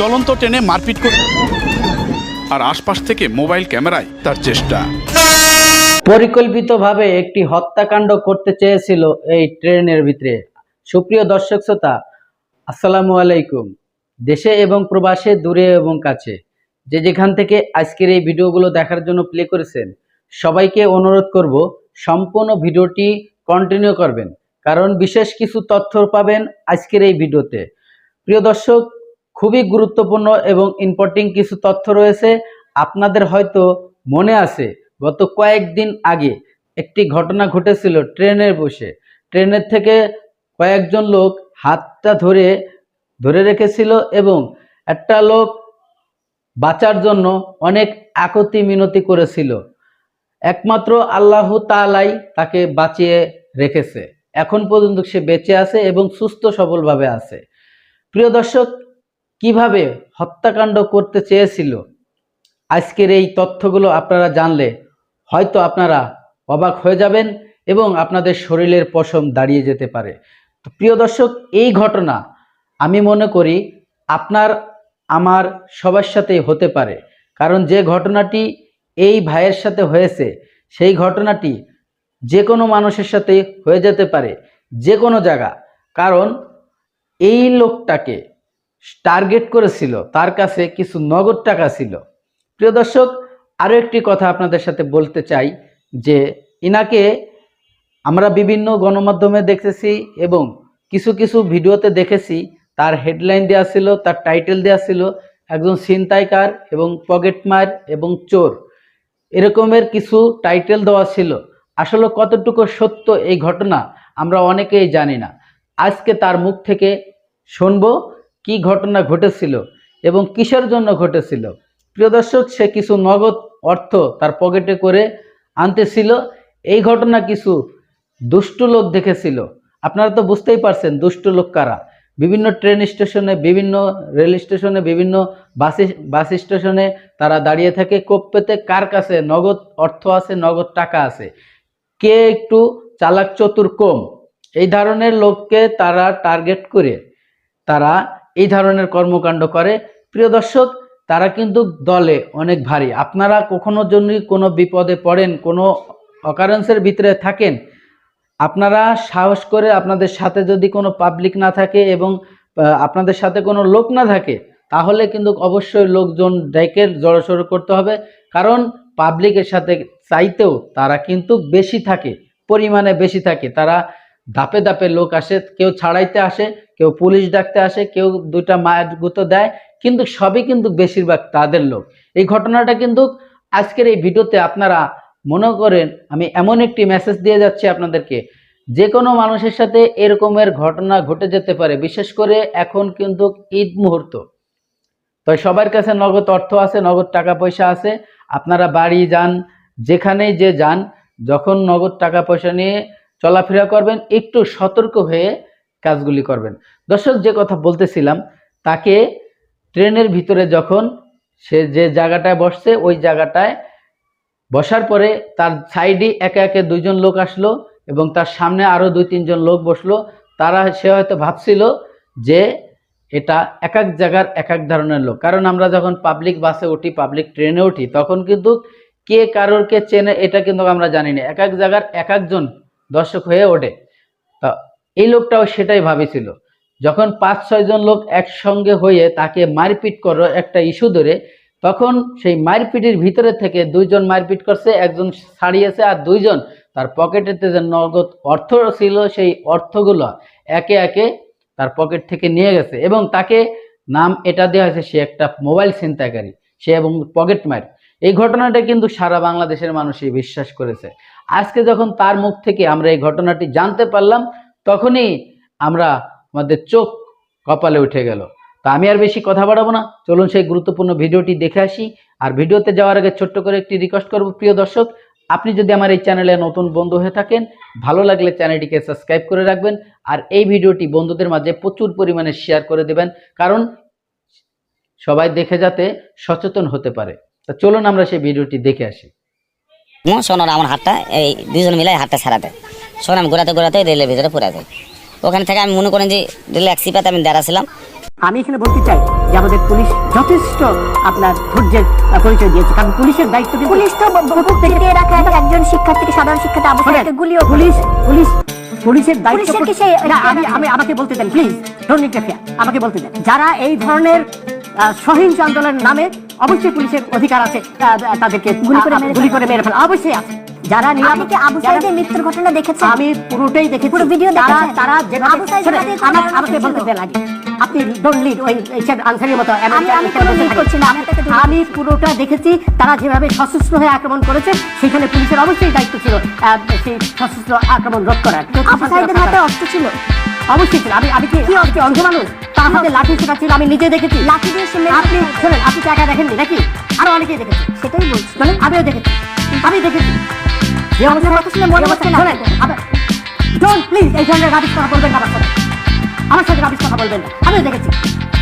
চলন্ত ট্রেনে মারপিট করে আর আশপাশ থেকে মোবাইল ক্যামেরায় তার চেষ্টা। পরিকল্পিতভাবে একটি হত্যাকাণ্ড করতে চেয়েছিল এই ট্রেনের ভিতরে। সুপ্রিয় দর্শক শ্রোতা, আসসালামু আলাইকুম। দেশে এবং প্রবাসে, দূরে এবং কাছে। যে যেখান থেকে আজকের এই ভিডিওগুলো দেখার জন্য প্লে করেছেন, সবাইকে অনুরোধ করব সম্পূর্ণ ভিডিওটি কন্টিনিউ করবেন। কারণ বিশেষ কিছু তথ্য পাবেন আজকের এই ভিডিওতে। প্রিয় দর্শক খুবই গুরুত্বপূর্ণ এবং ইম্পর্টেন্ট কিছু তথ্য রয়েছে। আপনাদের হয়তো মনে আছে, গত কয়েকদিন আগে একটি ঘটনা ঘটেছিল ট্রেনে বসে। ট্রেনের থেকে কয়েকজন লোক হাতটা ধরে ধরে রেখেছিল এবং একটা লোক বাঁচার জন্য অনেক আকতি মিনতি করেছিল। একমাত্র আল্লাহ তালাই তাকে বাঁচিয়ে রেখেছে। এখন পর্যন্ত সে বেঁচে আছে এবং সুস্থ সবলভাবে আছে। প্রিয় দর্শক কীভাবে হত্যাকাণ্ড করতে চেয়েছিল? আজকের এই তথ্যগুলো আপনারা জানলে হয়তো আপনারা অবাক হয়ে যাবেন এবং আপনাদের শরীরের পশম দাঁড়িয়ে যেতে পারে। তো প্রিয় দর্শক, এই ঘটনা আমি মনে করি আপনার, আমার সবার সাথেই হতে পারে। কারণ যে ঘটনাটি এই ভাইয়ের সাথে হয়েছে, সেই ঘটনাটি যে কোনো মানুষের সাথে হয়ে যেতে পারে যে কোনো জায়গা। কারণ এই লোকটাকে টার্গেট করেছিল, তার কাছে কিছু নগদ টাকা ছিল। প্রিয় দর্শক, আরও একটি কথা আপনাদের সাথে বলতে চাই যে, ইনাকে আমরা বিভিন্ন গণমাধ্যমে দেখেছি এবং কিছু কিছু ভিডিওতে দেখেছি, তার হেডলাইন দেওয়া ছিল, তার টাইটেল দেওয়া ছিল, একজন ছিনতাইকার এবং পকেটমার এবং চোর। এরকমের কিছু টাইটেল দেওয়া ছিল। আসলে কতটুকু সত্য এই ঘটনা আমরা অনেকেই জানি না। আজকে তার মুখ থেকে শুনব। কি ঘটনা ঘটেছিল এবং কিসের জন্য ঘটেছিল? প্রিয় দর্শক, সে কিছু নগদ অর্থ তার পকেটে করে আনতেছিল। এই ঘটনা কিছু দুষ্টু লোক দেখেছিল। আপনারা তো বুঝতেই পারছেন দুষ্টু লোক কারা। বিভিন্ন ট্রেন স্টেশনে, বিভিন্ন রেল স্টেশনে, বিভিন্ন বাস বাস স্টেশনে তারা দাঁড়িয়ে থাকে। কোপ পেতে কার কাছে নগদ অর্থ আছে, নগদ টাকা আছে? কে একটু চালাক চতুর কম? এই ধরনের লোককে তারা টার্গেট করে। তারা এই ধরনের কর্মকাণ্ড করে। প্রিয় দর্শক, তারা কিন্তু দলে অনেক ভারী। আপনারা কখনো যদি কোনো বিপদে পড়েন, কোনো অকারেন্সের ভিতরে থাকেন, আপনারা সাহস করে আপনাদের সাথে যদি কোনো পাবলিক না থাকে এবং আপনাদের সাথে কোনো লোক না থাকে, তাহলে কিন্তু অবশ্যই লোকজন ডেকে জড়সড় করতে হবে। কারণ পাবলিকের সাথে চাইতেও তারা কিন্তু বেশি থাকে, পরিমাণে বেশি থাকে। তারা ধাপে ধাপে লোক আসে, কেউ ছাড়াইতে আসে কেউ পুলিশ ডাকতে আসে, কেউ দুইটা মায়ের গুঁতো দেয়, কিন্তু সবই কিন্তু বেশিরভাগ তাদের লোক। এই ঘটনাটা কিন্তু আজকের এই ভিডিওতে আপনারা মনে করেন, আমি এমন একটি মেসেজ দিয়ে যাচ্ছি আপনাদেরকে। যে কোনো মানুষের সাথে এরকমের ঘটনা ঘটে যেতে পারে, বিশেষ করে এখন কিন্তু ঈদ মুহূর্ত। তো সবার কাছে নগদ অর্থ আছে, নগদ টাকা পয়সা আছে। আপনারা বাড়ি যান, যেখানেই যে যান, যখন নগদ টাকা পয়সা নিয়ে চলাফেরা করবেন, একটু সতর্ক হয়ে কাজগুলি করবেন। দর্শক, যে কথা বলতেছিলাম, তাকে ট্রেনের ভিতরে যখন সে যে জায়গাটায় বসছে, ওই জায়গাটায় বসার পরে তার সাইডে একে একে দুইজন লোক আসলো এবং তার সামনে আরও দুই তিনজন লোক বসল। তারা, সে হয়তো ভাবছিল যে এটা এক এক জায়গার এক এক ধরনের লোক। কারণ আমরা যখন পাবলিক বাসে উঠি পাবলিক ট্রেনে উঠি, তখন কিন্তু কে কারোর কে চেনে, এটা কিন্তু আমরা জানি না। এক এক জায়গার এক একজন দর্শক হয়ে ওঠে। এই লোকটাও সেটাই ভাবেছিল। যখন পাঁচ ছয়জন লোক একসঙ্গে হয়ে তাকে মারপিট করো একটা ইস্যু ধরে, তখন সেই মারপিটের ভিতরে থেকে দুইজন মারপিট করছে, একজন ছাড়িয়েছে আর দুইজন তার পকেটেতে যে নগদ অর্থ ছিল সেই অর্থগুলো একে একে তার পকেট থেকে নিয়ে গেছে এবং তাকে নাম এটা দেওয়া হয়েছে সে একটা মোবাইল ছিনতাইকারী, সে এবং পকেট মার এই ঘটনাটা কিন্তু সারা বাংলাদেশের মানুষই বিশ্বাস করেছে। আজকে যখন তার মুখ থেকে আমরা এই ঘটনাটি জানতে পারলাম তখনই আমরা আমাদের চোখ কপালে উঠে গেল। তো আমি আর বেশি কথা বাড়াবো না। চলুন সেই গুরুত্বপূর্ণ ভিডিওটি দেখে আসি। আর ভিডিওতে যাওয়ার আগে ছোট্ট করে একটি রিকোয়েস্ট করব, প্রিয় দর্শক। আপনি যদি আমার এই চ্যানেলে নতুন বন্ধু হয়ে থাকেন, ভালো লাগলে চ্যানেলটিকে সাবস্ক্রাইব করে রাখবেন। আর এই ভিডিওটি বন্ধুদের মাঝে প্রচুর পরিমাণে শেয়ার করে দেবেন। কারণ সবাই দেখে যাতে সচেতন হতে পারে। তা চলুন আমরা সেই ভিডিওটি দেখে আসি। সোনার আমার হাতটা, এই দুজন মিলাই হাতটা ছাড়াতে সোনাম ঘোরাতে ঘোরাতে রেলের ভিতরে পড়ে যায় ওখানে থেকে আমি মনে করেন যে রিল্যাক্সি পাতে আমি দাঁড়াছিলাম। আমি এখানে বলতে চাই যে আমাদের পুলিশ যথেষ্ট আপনার ধৈর্যের পরিচয় দিয়েছে কারণ পুলিশের দায়িত্ব কিন্তু পুলিশ তো দিয়ে রাখা এক- একজন শিক্ষার্থীকে সাধারণ শিক্ষার্থী আবু গুলিও পুলিশ পুলিশ পুলিশের দায়িত্ব কি সেই- না আমি আমি আমাকে বলতে দেন প্লিজ ডোন্ট ইন্টারফিয়ার আমাকে বলতে দেন। যারা এই ধরনের সহিংস আন্দোলনের নামে অবশ্যই পুলিশের অধিকার আছে তাদেরকে গুলি করে গুলি করে মেরে ফেলা অবশ্যই আছে। যারা আপনি নিরাপদ কি আবু সাইদের মৃত্যুর ঘটনা দেখেছেন? আমি পুরোটাই দেখেছি। পুরো ভিডিও তারা দেখেছেন? তারা যেভাবে আবু সাইদ আমার- আমাকে বলতে দেন আগে আপনি ডোন্ট লিড ওই আনসারের মতো আমি- পুরোটা দেখেছি তারা যেভাবে সশস্ত্র হয়ে আক্রমণ করেছে সেখানে পুলিশের অবশ্যই দায়িত্ব ছিল সেই সশস্ত্র আক্রমণ রোধ করার। আবু সাইদের হাতে অস্ত্র ছিল? অবশ্যই ছিল। আমি আমি কি কি অন্ধ মানুষ? তার হাতে লাঠি শেখা ছিল আমি নিজে দেখেছি। লাঠি দিয়ে আপনি শোনেন আপনি টাকা দেখেননি নাকি? আরও অনেকেই দেখেছি। সেটাই বলছি। মানে আমিও দেখেছি। আমি দেখেছি। যে আপনার কথা মনে হচ্ছে না। ডোন্ট প্লিজ এই ধরনের রাবিশ কথা বলবেন না আমার সাথে। আমার সাথে রাবিশ কথা বলবেন না। আমিও দেখেছি।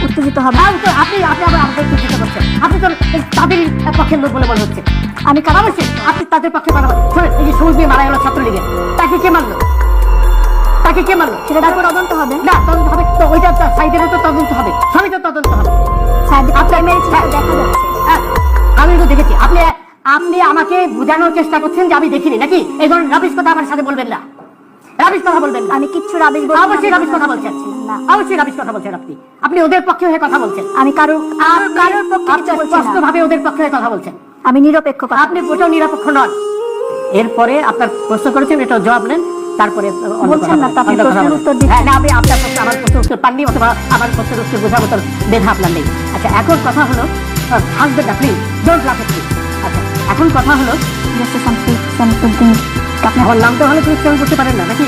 উত্তেজিত হবে তো আপনি আপনি আবার আমাকে উত্তেজিত করছেন। আপনি তো এই তাদেরই পক্ষের লোক বলে মনে হচ্ছে। আমি কারণ অবশ্যই আপনি তাদের পক্ষে মারা শোনেন এই যে সবুজ মেয়ে মারা গেল ছাত্রলীগের। তাকে কে মারলো? তাকে কে মারলো? সেটা তারপর তদন্ত হবে। না তদন্ত হবে। তো ওইটা সাইডের তো তদন্ত হবে। সবই তো তদন্ত হবে। আপনার হ্যাঁ। দেখা যাচ্ছে। হ্যাঁ, আমি তো দেখেছি। আপনি আপনি আমাকে বোঝানোর চেষ্টা করছেন যে আমি দেখিনি নাকি? এই ধরনের রাবিশ কথা আমার সাথে বলবেন না। রাবিশ কথা বলবেন আমি কিচ্ছু রাবিশ বলছি অবশ্যই রাবিশ কথা বলছেন। না। অবশ্যই রাবিশ কথা বলছেন আপনি। আপনি ওদের পক্ষে হয়ে কথা বলছেন। আমি কারোর কারোর- কারোর পক্ষে কিছু বলছি না। স্পষ্টভাবে ওদের পক্ষে হয়ে কথা বলছেন। আমি নিরপেক্ষ কথা আপনি ওটাও নিরপেক্ষ নন। এরপরে আপনার প্রশ্ন করেছেন এটা জবাব নেন। তারপরে বলছেন না, আপনি প্রশ্নের উত্তর দিচ্ছেন। হ্যাঁ, না আমি আপনার প্রশ্ন আমার প্রশ্নের উত্তর পাননি অথবা আমার প্রশ্নের উত্তর বোঝার মতো মেধা আপনার নেই। আচ্ছা এখন কথা হলো হাসবেন না প্লিজ ডোন্ট লাফ প্লিজ আচ্ছা এখন কথা হলো মিস্টার শামসুল শামসুদ্দিন আপনি আমার নাম তো হলে তুমি উচ্চারণ করতে পারেন না নাকি?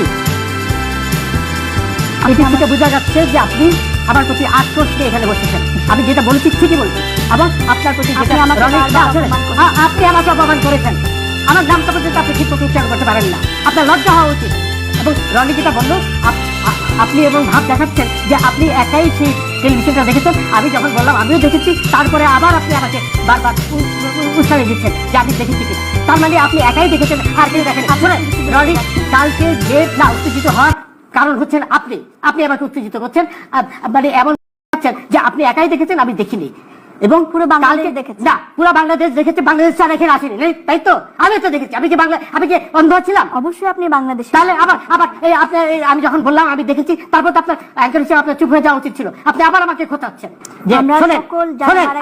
এটি থেকে বোঝা যাচ্ছে যে আপনি আমার প্রতি আক্রোশ নিয়ে এখানে বসেছেন। আমি যেটা বলেছি ঠিকই বলছি। এবং আপনার প্রতি আপনি যেটা আমাকে অপমান করেছেন। আ- আপনি আমাকে অপমান করেছেন। আমার নামটা পর্যন্ত আপনি ঠিক মতো উচ্চারণ করতে পারেন না। আপনার লজ্জা হওয়া উচিত। এবং রনি যেটা বলল আপনি এবং ভাব দেখাচ্ছেন যে আপনি একাই সেই টেলিভিশনটা দেখেছেন? আমি যখন বললাম, আমিও দেখেছি। তারপরে আবার আপনি আমাকে বারবার উৎসাহে দিচ্ছেন যে আমি দেখেছি কি তার মানে আপনি একাই দেখেছেন, আর কেউ দেখেন। আসলে, রনি, কালকে লেট না, উত্তেজিত হওয়ার কারণ হচ্ছেন আপনি। আপনি আমাকে উত্তেজিত করছেন। মানে এমন যে আপনি একাই দেখেছেন, আমি দেখিনি। এবং পুরো বাংলাদেশ কালকে দেখেছে। না পুরো বাংলাদেশ দেখেছে বাংলাদেশ ছাড়া এখানে আসেনি। নেই? তাই তো? আমি তো দেখেছি। আমি কি বাংলা আমি কি অন্ধ ছিলাম? অবশ্যই আপনি বাংলাদেশে। তাহলে আবার আবার এই আপনার আমি যখন বললাম আমি দেখেছি তারপর তো আপনার একজন হিসেবে আপনার চুপ হয়ে যাওয়া উচিত ছিল। আপনি আবার আমাকে খোঁচাচ্ছেন। যে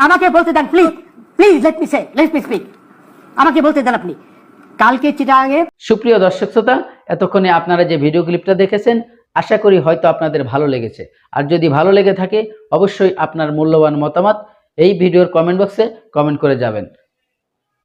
আমাকে বলতে দেন please please let me say let me speak আমাকে বলতে দেন আপনি। কালকে চিটাগাঙে সুপ্রিয় দর্শক শ্রোতা এতক্ষণে আপনারা যে ভিডিও ক্লিপটা দেখেছেন আশা করি হয়তো আপনাদের ভালো লেগেছে। আর যদি ভালো লেগে থাকে অবশ্যই আপনার মূল্যবান মতামত এই ভিডিওর কমেন্ট বক্সে কমেন্ট করে যাবেন।